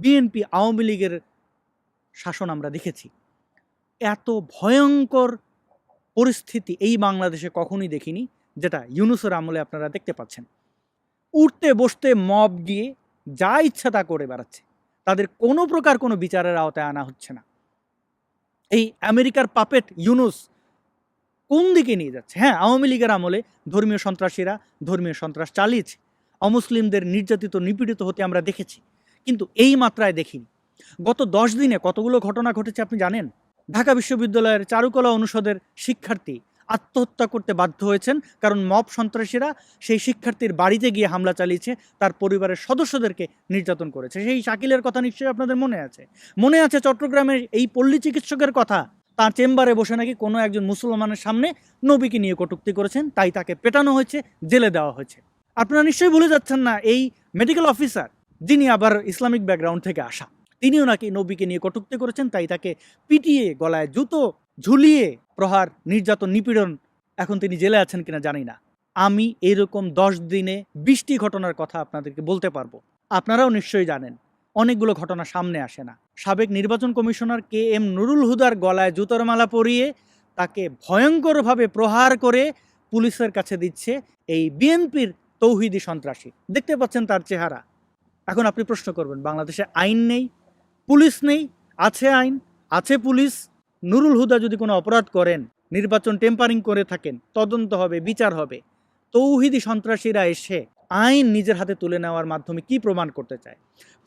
BNP Awami লীগের শাসন আমরা দেখেছি। এত ভয়ঙ্কর পরিস্থিতি এই বাংলাদেশে কখনোই দেখিনি, যেটা ইউনুসের আমলে আপনারা দেখতে পাচ্ছেন। উঠতে বসতে মব গিয়ে যা ইচ্ছা তা করে বেড়াচ্ছে। তাদের কোনো প্রকার কোনো বিচারের আওতায় আনা হচ্ছে না। এই আমেরিকার পাপেট ইউনুস কোন দিকে নিয়ে যাচ্ছে? হ্যাঁ আওয়ামী লীগের আমলে ধর্মীয় সন্ত্রাসীরা ধর্মীয় সন্ত্রাস চালিয়েছে। অমুসলিমদের নির্যাতিত, নিপীড়িত হতে আমরা দেখেছি। কিন্তু এই মাত্রায় দেখিনি। গত দশ দিনে কতগুলো ঘটনা ঘটেছে আপনি জানেন? ঢাকা বিশ্ববিদ্যালয়ের চারুকলা অনুষদের শিক্ষার্থী আত্মহত্যা করতে বাধ্য হয়েছেন কারণ মব সন্ত্রাসীরা সেই শিক্ষার্থীর বাড়িতে গিয়ে হামলা চালিয়েছে, তার পরিবারের সদস্যদেরকে নির্যাতন করেছে। সেই শাকিলের কথা নিশ্চয়ই আপনাদের মনে আছে? মনে আছে চট্টগ্রামের এই পল্লী চিকিৎসকের কথা? তার চেম্বারে বসে নাকি কোনো একজন মুসলমানের সামনে নবীকে নিয়ে কটূক্তি করেছেন, তাই তাকে পেটানো হয়েছে, জেলে দেওয়া হয়েছে। আপনারা নিশ্চয়ই ভুলে যাচ্ছেন না, এই মেডিকেল অফিসার যিনি আবার ইসলামিক ব্যাকগ্রাউন্ড থেকে আসা। তিনিও নাকি নবীকে নিয়ে কটূক্তি করেছেন, তাই তাকে পিটিয়ে গলায় জুতো ঝুলিয়ে প্রহার, নির্যাতন, নিপীড়ন এখন তিনি জেলে আছেন কিনা জানি না। আমি এরকম দশ দিনে বিশটি ঘটনার কথা আপনাদেরকে বলতে পারব। আপনারাও নিশ্চয়ই জানেন, অনেকগুলো ঘটনা সামনে আসে না। সাবেক নির্বাচন কমিশনার কে এম নুরুল হুদার গলায় জুতোর মালা পরিয়ে তাকে ভয়ঙ্করভাবে প্রহার করে পুলিশের কাছে দিচ্ছে এই বিএনপির তৌহিদি সন্ত্রাসী। দেখতে পাচ্ছেন তার চেহারা। এখন আপনি প্রশ্ন করবেন, বাংলাদেশে আইন নেই, পুলিশ নেই, আছে আইন, আছে পুলিশ, নুরুল হুদা যদি কোনো অপরাধ করেন, নির্বাচন টেম্পারিং করে থাকেন, তদন্ত হবে, বিচার হবে, তৌহিদি সন্ত্রাসীরা এসে আইন নিজের হাতে তুলে নেওয়ার মাধ্যমে কি প্রমাণ করতে চায়?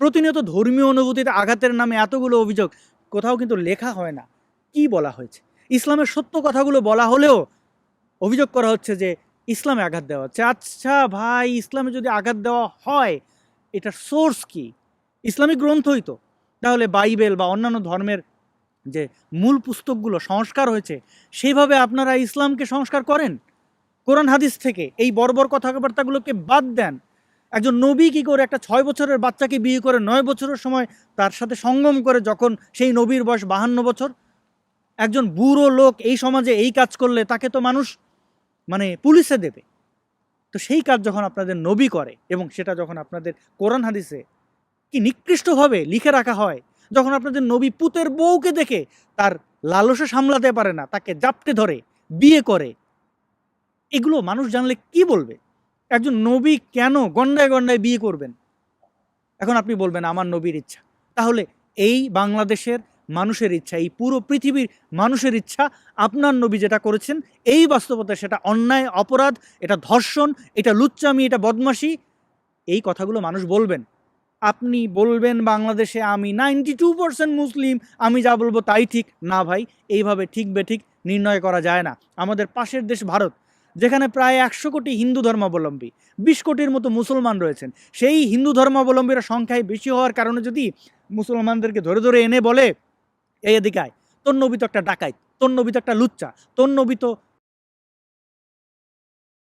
প্রতিনিয়ত ধর্মীয় অনুভূতিতে আঘাতের নামে এতগুলো অভিযোগ, কোথাও কিন্তু লেখা হয় না। কি বলা হয়েছে? ইসলামের সত্য কথাগুলো বলা হলেও অভিযোগ করা হচ্ছে যে ইসলামে আঘাত দেওয়া হচ্ছে। আচ্ছা ভাই, ইসলামে যদি আঘাত দেওয়া হয় এটার সোর্স কি? ইসলামিক গ্রন্থই তো। তাহলে বাইবেল বা অন্যান্য ধর্মের যে মূল পুস্তকগুলো সংস্কার হয়েছে, সেইভাবে আপনারা ইসলামকে সংস্কার করেন? কোরআন হাদিস থেকে এই বর্বর কথাবার্তাগুলোকে বাদ দেন। একজন নবী কি করে একটা ছয় বছরের বাচ্চাকে বিয়ে করে নয় বছরের সময় তার সাথে সঙ্গম করে যখন সেই নবীর বয়স বাহান্ন বছর? একজন বুড়ো লোক এই সমাজে এই কাজ করলে তাকে তো মানুষ মানে পুলিশে দেবে। তো সেই কাজ যখন আপনাদের নবী করে এবং সেটা যখন আপনাদের কোরআন হাদিসে কি নিকৃষ্টভাবে লিখে রাখা হয়, যখন আপনাদের নবী পুতের বউকে দেখে তার লালসা সামলাতে পারে না, তাকে জাপটে ধরে, বিয়ে করে, এগুলো মানুষ জানলে কি বলবে? একজন নবী কেন গন্ডায় গন্ডায় বিয়ে করবেন? এখন আপনি বলবেন, আমার নবীর ইচ্ছা। তাহলে এই বাংলাদেশের মানুষের ইচ্ছা, এই পুরো পৃথিবীর মানুষের ইচ্ছা, আপনার নবী যেটা করেছেন, এই বাস্তবতা সেটা অন্যায়, অপরাধ, এটা ধর্ষণ, এটা লুচ্চামি, এটা বদমাশি, এই কথাগুলো মানুষ বলবেন। আপনি বলবেন বাংলাদেশে আমি নাইনটি টু পার্সেন্ট মুসলিম, আমি যা বলব তাই ঠিক। না ভাই, এইভাবে ঠিক বেঠিক নির্ণয় করা যায় না। আমাদের পাশের দেশ ভারত, যেখানে প্রায় একশো কোটি হিন্দু ধর্মাবলম্বী, বিশ কোটির মতো মুসলমান রয়েছেন। সেই হিন্দু ধর্মাবলম্বীরা সংখ্যায় বেশি হওয়ার কারণে যদি মুসলমানদেরকে ধরে ধরে এনে বলে এই এদিকে আয়। তোর নবী তো একটা ডাকাইত, তোর নবী তো একটা লুচ্চা, তোর নবী তো